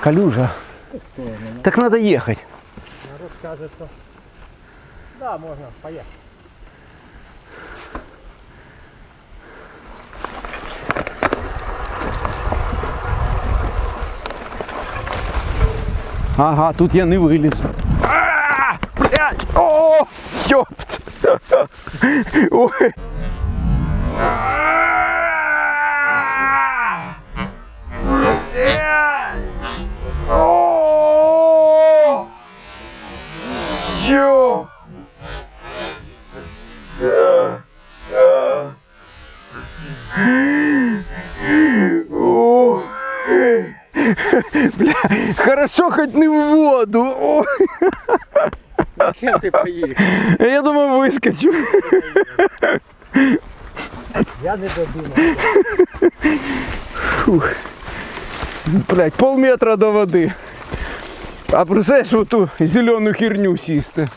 Калюжа. Так надо ехать. Народ каже, що да, можна, поїхати. Ага, тут я не виліз. А, Блядь! О, ёпт! Ой. Бля, хорошо хоть не в воду. Ой. Чим ти поїхав? Я думаю, выскочу. Я не додумав. Блять, полметра до води. А представляєш, в ту зелену херню сісти.